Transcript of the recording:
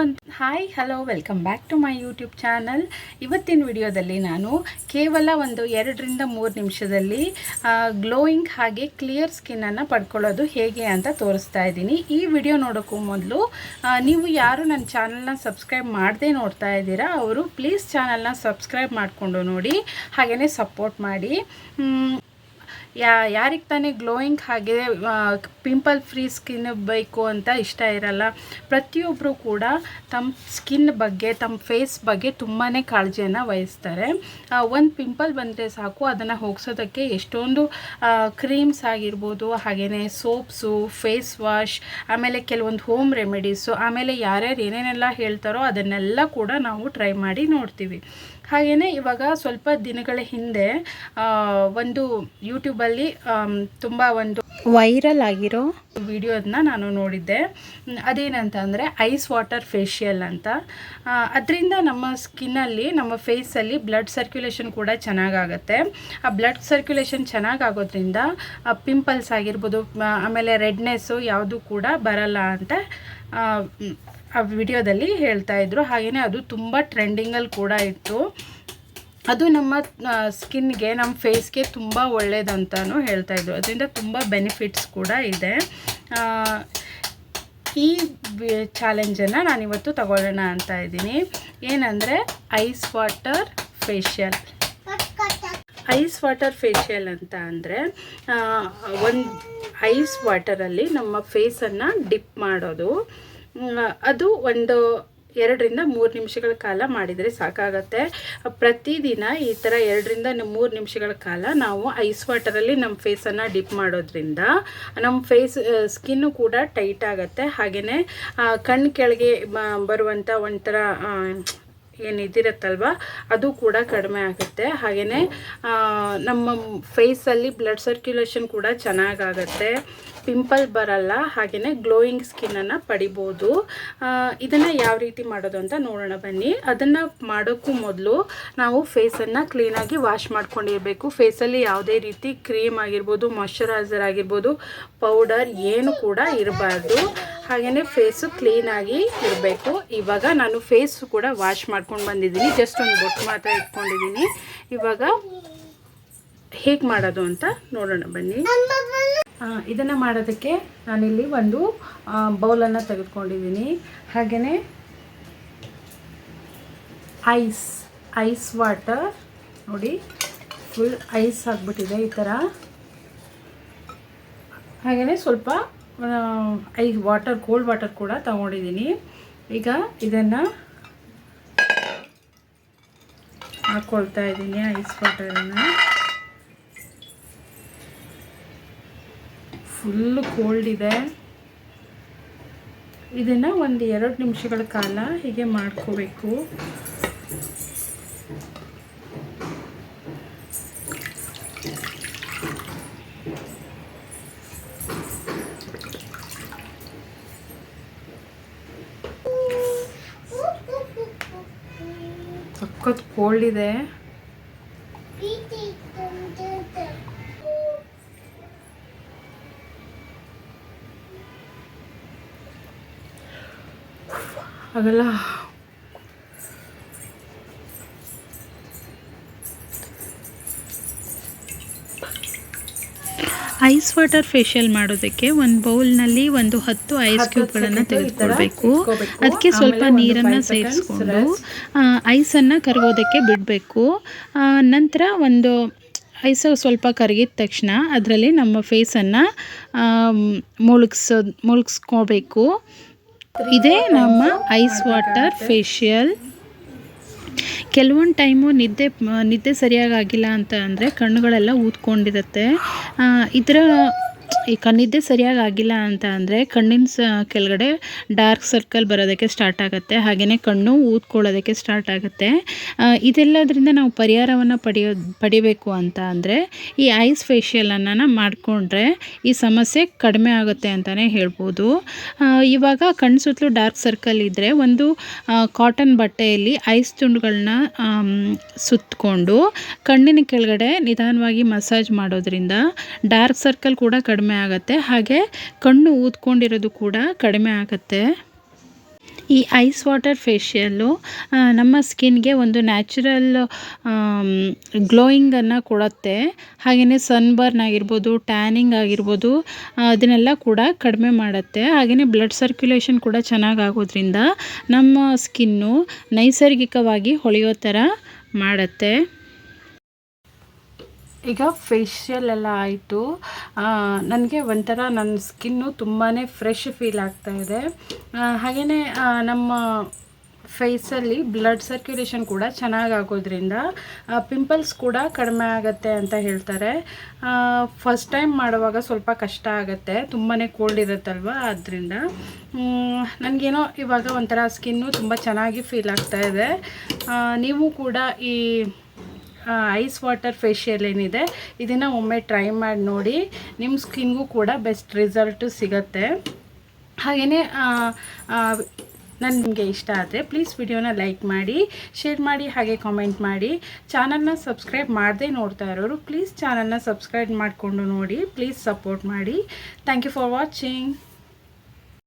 ಒಂದು, hi, hello, welcome back to my YouTube channel. ಇವತ್ತಿನ ವಿಡಿಯೋದಲ್ಲಿ ನಾನು ಕೇವಲ ಒಂದು ಎರಡರಿಂದ ಮೂರು ನಿಮಿಷದಲ್ಲಿ ಗ್ಲೋಯಿಂಗ್ ಹಾಗೆ ಕ್ಲಿಯರ್ ಸ್ಕಿನ್ನನ್ನು ಪಡ್ಕೊಳ್ಳೋದು ಹೇಗೆ ಅಂತ ತೋರಿಸ್ತಾ ಇದ್ದೀನಿ. ಈ ವಿಡಿಯೋ ನೋಡೋಕ್ಕೂ ಮೊದಲು ನೀವು ಯಾರು ನನ್ನ ಚಾನಲ್ನ ಸಬ್ಸ್ಕ್ರೈಬ್ ಮಾಡದೆ ನೋಡ್ತಾ ಇದ್ದೀರಾ, ಅವರು ಪ್ಲೀಸ್ ಚಾನಲ್ನ ಸಬ್ಸ್ಕ್ರೈಬ್ ಮಾಡಿಕೊಂಡು ನೋಡಿ ಹಾಗೆಯೇ ಸಪೋರ್ಟ್ ಮಾಡಿ. ಯಾ, ಯಾರಿಗೆ ತಾನೇ ಗ್ಲೋಯಿಂಗ್ ಹಾಗೆ ಪಿಂಪಲ್ ಫ್ರೀ ಸ್ಕಿನ್ ಬೇಕು ಅಂತ ಇಷ್ಟ ಇರಲ್ಲ. ಪ್ರತಿಯೊಬ್ಬರು ಕೂಡ ತಮ್ಮ ಸ್ಕಿನ್ ಬಗ್ಗೆ ತಮ್ಮ ಫೇಸ್ ಬಗ್ಗೆ ತುಂಬಾ ಕಾಳಜಿಯನ್ನು ವಹಿಸ್ತಾರೆ. ಒಂದು ಪಿಂಪಲ್ ಬಂದರೆ ಸಾಕು, ಅದನ್ನು ಹೋಗ್ಸೋದಕ್ಕೆ ಎಷ್ಟೊಂದು ಕ್ರೀಮ್ಸ್ ಆಗಿರ್ಬೋದು ಹಾಗೆಯೇ ಸೋಪ್ಸು ಫೇಸ್ ವಾಶ್ ಆಮೇಲೆ ಕೆಲವೊಂದು ಹೋಮ್ ರೆಮಿಡೀಸು ಆಮೇಲೆ ಯಾರ್ಯಾರು ಏನೇನೆಲ್ಲ ಹೇಳ್ತಾರೋ ಅದನ್ನೆಲ್ಲ ಕೂಡ ನಾವು ಟ್ರೈ ಮಾಡಿ ನೋಡ್ತೀವಿ. ಹಾಗೆಯೇ ಇವಾಗ ಸ್ವಲ್ಪ ದಿನಗಳ ಹಿಂದೆ ಒಂದು ಒಂದು ಯೂಟ್ಯೂಬಲ್ಲಿ ತುಂಬ ಒಂದು ವೈರಲ್ ಆಗಿರೋ ವಿಡಿಯೋದನ್ನ ನಾನು ನೋಡಿದ್ದೆ. ಅದೇನಂತಂದರೆ ಅದೇನಂತ ಅಂದರೆ ಐಸ್ ವಾಟರ್ ಫೇಶಿಯಲ್ ಅಂತ. ಅದರಿಂದ ನಮ್ಮ ಸ್ಕಿನ್ನಲ್ಲಿ ನಮ್ಮ ಫೇಸಲ್ಲಿ ಬ್ಲಡ್ ಸರ್ಕ್ಯುಲೇಷನ್ ಕೂಡ ಚೆನ್ನಾಗಾಗತ್ತೆ. ಆ ಬ್ಲಡ್ ಸರ್ಕ್ಯುಲೇಷನ್ ಚೆನ್ನಾಗಾಗೋದ್ರಿಂದ ಪಿಂಪಲ್ಸ್ ಆಗಿರ್ಬೋದು ಆಮೇಲೆ ರೆಡ್ನೆಸ್ಸು ಯಾವುದು ಕೂಡ ಬರಲ್ಲ ಅಂತ ಆ ವಿಡಿಯೋದಲ್ಲಿ ಹೇಳ್ತಾ ಇದ್ರು. ಹಾಗೆಯೇ ಅದು ತುಂಬ ಟ್ರೆಂಡಿಂಗಲ್ಲಿ ಕೂಡ ಇತ್ತು. ಅದು ನಮ್ಮ ಸ್ಕಿನ್ಗೆ, ನಮ್ಮ ಫೇಸ್ಗೆ ತುಂಬ ಹೇಳ್ತಾ ಇದ್ರು. ಅದರಿಂದ ತುಂಬ ಬೆನಿಫಿಟ್ಸ್ ಕೂಡ ಇದೆ. ಈ ಚಾಲೆಂಜನ್ನು ನಾನಿವತ್ತು ತಗೊಳ್ಳೋಣ ಅಂತ ಇದ್ದೀನಿ. ಏನಂದರೆ ice water facial ice water facial ಅಂತ ಅಂದರೆ ಒಂದು ಐಸ್ ವಾಟರಲ್ಲಿ ನಮ್ಮ ಫೇಸನ್ನು ಡಿಪ್ ಮಾಡೋದು. ಅದು ಒಂದು ಎರಡರಿಂದ ಮೂರು ನಿಮಿಷಗಳ ಕಾಲ ಮಾಡಿದರೆ ಸಾಕಾಗತ್ತೆ. ಪ್ರತಿದಿನ ಈ ಥರ ಎರಡರಿಂದ ಮೂರು ನಿಮಿಷಗಳ ಕಾಲ ನಾವು ಐಸ್ ವಾಟರಲ್ಲಿ ನಮ್ಮ ಫೇಸನ್ನು ಡಿಪ್ ಮಾಡೋದ್ರಿಂದ ನಮ್ಮ ಫೇಸ್ ಸ್ಕಿನ್ನು ಕೂಡ ಟೈಟ್ ಆಗುತ್ತೆ. ಹಾಗೆಯೇ ಕಣ್ಣು ಕೆಳಗೆ ಬರುವಂಥ ಒಂಥರ ಏನು ಇದಿರುತ್ತಲ್ವ? ಅದು ಕೂಡ ಕಡಿಮೆ ಆಗುತ್ತೆ. ಹಾಗೆಯೇ ನಮ್ಮ ಫೇಸಲ್ಲಿ ಬ್ಲಡ್ ಸರ್ಕ್ಯುಲೇಷನ್ ಕೂಡ ಚೆನ್ನಾಗಾಗತ್ತೆ. ಪಿಂಪಲ್ ಬರಲ್ಲ ಹಾಗೆಯೇ ಗ್ಲೋಯಿಂಗ್ ಸ್ಕಿನ್ನನ್ನು ಪಡಿಬೋದು. ಇದನ್ನು ಯಾವ ರೀತಿ ಮಾಡೋದು ಅಂತ ನೋಡೋಣ ಬನ್ನಿ. ಅದನ್ನು ಮಾಡೋಕ್ಕೂ ಮೊದಲು ನಾವು ಫೇಸನ್ನು ಕ್ಲೀನಾಗಿ ವಾಶ್ ಮಾಡ್ಕೊಂಡಿರಬೇಕು. ಫೇಸಲ್ಲಿ ಯಾವುದೇ ರೀತಿ ಕ್ರೀಮ್ ಆಗಿರ್ಬೋದು ಮಾಯಶ್ಚರೈಸರ್ ಆಗಿರ್ಬೋದು ಪೌಡರ್ ಏನು ಕೂಡ ಇರಬಾರ್ದು. ಹಾಗೆಯೇ ಫೇಸು ಕ್ಲೀನಾಗಿ ಇರಬೇಕು. ಇವಾಗ ನಾನು ಫೇಸು ಕೂಡ ವಾಶ್ ಮಾಡ್ಕೊಂಡು ಬಂದಿದ್ದೀನಿ. ಜಸ್ಟ್ ಒಂದು ಬೊಟ್ಟು ಮಾತ್ರ ಇಟ್ಕೊಂಡಿದ್ದೀನಿ. ಇವಾಗ ಹೇಗೆ ಮಾಡೋದು ಅಂತ ನೋಡೋಣ ಬನ್ನಿ. ಇದನ್ನು ಮಾಡೋದಕ್ಕೆ ನಾನಿಲ್ಲಿ ಒಂದು ಬೌಲನ್ನು ತೆಗೆದುಕೊಂಡಿದ್ದೀನಿ. ಹಾಗೆಯೇ ಐಸ್ ಐಸ್ ವಾಟರ್ ನೋಡಿ ಫುಲ್ ಐಸ್ ಆಗಿಬಿಟ್ಟಿದೆ ಈ ಥರ ಹಾಗೆಯೇ ಸ್ವಲ್ಪ ಐ ವಾಟರ್, ಕೋಲ್ಡ್ ವಾಟರ್ ಕೂಡ ತಗೊಂಡಿದ್ದೀನಿ. ಈಗ ಇದನ್ನು ಹಾಕ್ಕೊಳ್ತಾ ಇದ್ದೀನಿ, ಐಸ್ ವಾಟರನ್ನು. ಫುಲ್ಲು ಕೋಲ್ಡ್ ಇದೆ. ಇದನ್ನು ಒಂದು ಎರಡು ನಿಮಿಷಗಳ ಕಾಲ ಹೀಗೆ ಮಾಡ್ಕೋಬೇಕು. ಸಖತ್ ಕೋಲ್ಡ್ ಇದೆ. ಆಗಲ್ಲ ಐಸ್ ವಾಟರ್ ಫೇಶಿಯಲ್ ಮಾಡೋದಕ್ಕೆ ಒಂದು ಬೌಲ್ನಲ್ಲಿ ಒಂದು ಹತ್ತು ಐಸ್ ಕ್ಯೂಬ್ಗಳನ್ನು ತೆಗೆದುಕೊಳ್ಬೇಕು. ಅದಕ್ಕೆ ಸ್ವಲ್ಪ ನೀರನ್ನು ಸೇರಿಸ್ಕೊಂಡು. ಐಸನ್ನು ಕರಗೋದಕ್ಕೆ ಬಿಡಬೇಕು. ನಂತರ ಒಂದು ಐಸು ಸ್ವಲ್ಪ ಕರಗಿದ ತಕ್ಷಣ ಅದರಲ್ಲಿ ನಮ್ಮ ಫೇಸನ್ನು ಮುಳುಗ್ಸೋದು ಮುಳುಗಿಸ್ಕೋಬೇಕು. ಇದೇ ನಮ್ಮ ಐಸ್ ವಾಟರ್ ಫೇಶಿಯಲ್ ಕೆಲವೊಂದು ಟೈಮು ನಿದ್ದೆ ನಿದ್ದೆ ಸರಿಯಾಗಿ ಆಗಿಲ್ಲ ಅಂತ ಅಂದರೆ ಕಣ್ಣುಗಳೆಲ್ಲ ಊದ್ಕೊಂಡಿರುತ್ತೆ. ಇದರ ಈ ಕಣ್ಣಿದ್ದೆ ಸರಿಯಾಗಿ ಆಗಿಲ್ಲ ಅಂತ ಅಂದರೆ ಕಣ್ಣಿನ ಸ, ಕೆಳಗಡೆ ಡಾರ್ಕ್ ಸರ್ಕಲ್ ಬರೋದಕ್ಕೆ ಸ್ಟಾರ್ಟ್ ಆಗುತ್ತೆ. ಹಾಗೆಯೇ ಕಣ್ಣು ಊದ್ಕೊಳ್ಳೋದಕ್ಕೆ ಸ್ಟಾರ್ಟ್ ಆಗುತ್ತೆ. ಇದೆಲ್ಲದರಿಂದ ನಾವು ಪರಿಹಾರವನ್ನು ಪಡೆಯೋ, ಪಡಿಬೇಕು ಅಂತ ಅಂದರೆ ಈ ಐಸ್ ಫೇಶಿಯಲನ್ನು ಮಾಡಿಕೊಂಡ್ರೆ ಈ ಸಮಸ್ಯೆ ಕಡಿಮೆ ಆಗುತ್ತೆ ಅಂತಲೇ ಹೇಳ್ಬೋದು. ಇವಾಗ ಕಣ್ಣು ಸುತ್ತಲೂ ಡಾರ್ಕ್ ಸರ್ಕಲ್ ಇದ್ದರೆ ಒಂದು ಕಾಟನ್ ಬಟ್ಟೆಯಲ್ಲಿ ಐಸ್ ತುಂಡುಗಳನ್ನ ಸುತ್ತಕೊಂಡು ಕಣ್ಣಿನ ಕೆಳಗಡೆ ನಿಧಾನವಾಗಿ ಮಸಾಜ್ ಮಾಡೋದ್ರಿಂದ ಡಾರ್ಕ್ ಸರ್ಕಲ್ ಕೂಡ ಕಡಿಮೆ ಆಗುತ್ತೆ. ಹಾಗೆ ಕಣ್ಣು ಊದ್ಕೊಂಡಿರೋದು ಕೂಡ ಕಡಿಮೆ ಆಗುತ್ತೆ. ಈ ಐಸ್ ವಾಟರ್ ಫೇಶಿಯಲ್ಲು ನಮ್ಮ ಸ್ಕಿನ್ಗೆ ಒಂದು ನ್ಯಾಚುರಲ್ ಗ್ಲೋಯಿಂಗನ್ನು ಕೊಡುತ್ತೆ. ಹಾಗೆಯೇ ಸನ್ಬರ್ನ್ ಆಗಿರ್ಬೋದು, ಟ್ಯಾನಿಂಗ್ ಆಗಿರ್ಬೋದು ಅದನ್ನೆಲ್ಲ ಕೂಡ ಕಡಿಮೆ ಮಾಡುತ್ತೆ. ಹಾಗೆಯೇ ಬ್ಲಡ್ ಸರ್ಕ್ಯುಲೇಷನ್ ಕೂಡ ಚೆನ್ನಾಗಾಗೋದ್ರಿಂದ ನಮ್ಮ ಸ್ಕಿನ್ನು ನೈಸರ್ಗಿಕವಾಗಿ ಹೊಳೆಯೋ ಥರ ಮಾಡುತ್ತೆ. ಈಗ ಫೇಶಿಯಲ್ ಎಲ್ಲ ಆಯಿತು. ನನಗೆ ಒಂಥರ ನನ್ನ ಸ್ಕಿನ್ನು ತುಂಬಾ ಫ್ರೆಶ್ ಫೀಲ್ ಆಗ್ತಾ ಇದೆ. ಹಾಗೆಯೇ ನಮ್ಮ ಫೇಸಲ್ಲಿ ಬ್ಲಡ್ ಸರ್ಕ್ಯುಲೇಷನ್ ಕೂಡ ಚೆನ್ನಾಗಿ ಆಗೋದ್ರಿಂದ ಪಿಂಪಲ್ಸ್ ಕೂಡ ಕಡಿಮೆ ಆಗುತ್ತೆ ಅಂತ ಹೇಳ್ತಾರೆ. ಫಸ್ಟ್ ಟೈಮ್ ಮಾಡುವಾಗ ಸ್ವಲ್ಪ ಕಷ್ಟ ಆಗುತ್ತೆ. ತುಂಬಾ ಕೋಲ್ಡ್ ಇರುತ್ತಲ್ವ? ಆದ್ದರಿಂದ ನನಗೇನೋ ಇವಾಗ ಒಂಥರ ಸ್ಕಿನ್ನು ತುಂಬ ಚೆನ್ನಾಗಿ ಫೀಲ್ ಆಗ್ತಾ ಇದೆ. ನೀವು ಕೂಡ ಈ ಐಸ್ ವಾಟರ್ ಫೇಶಿಯಲ್ ಏನಿದೆ, ಇದನ್ನು ಒಮ್ಮೆ ಟ್ರೈ ಮಾಡಿ ನೋಡಿ ನಿಮ್ಮ ಸ್ಕಿನ್ಗೂ ಕೂಡ ಬೆಸ್ಟ್ ರಿಸಲ್ಟು ಸಿಗತ್ತೆ. ಹಾಗೆಯೇ ನಾನು ನಿಮಗೆ ಇಷ್ಟ ಆದರೆ ಪ್ಲೀಸ್ ವಿಡಿಯೋನ ಲೈಕ್ ಮಾಡಿ ಶೇರ್ ಮಾಡಿ, ಹಾಗೆ ಕಾಮೆಂಟ್ ಮಾಡಿ. ಚಾನಲ್ನ ಸಬ್ಸ್ಕ್ರೈಬ್ ಮಾಡದೆ ನೋಡ್ತಾ ಇರೋರು ಪ್ಲೀಸ್ ಚಾನಲ್ನ ಸಬ್ಸ್ಕ್ರೈಬ್ ಮಾಡಿಕೊಂಡು ನೋಡಿ ಪ್ಲೀಸ್ ಸಪೋರ್ಟ್ ಮಾಡಿ. Thank you for watching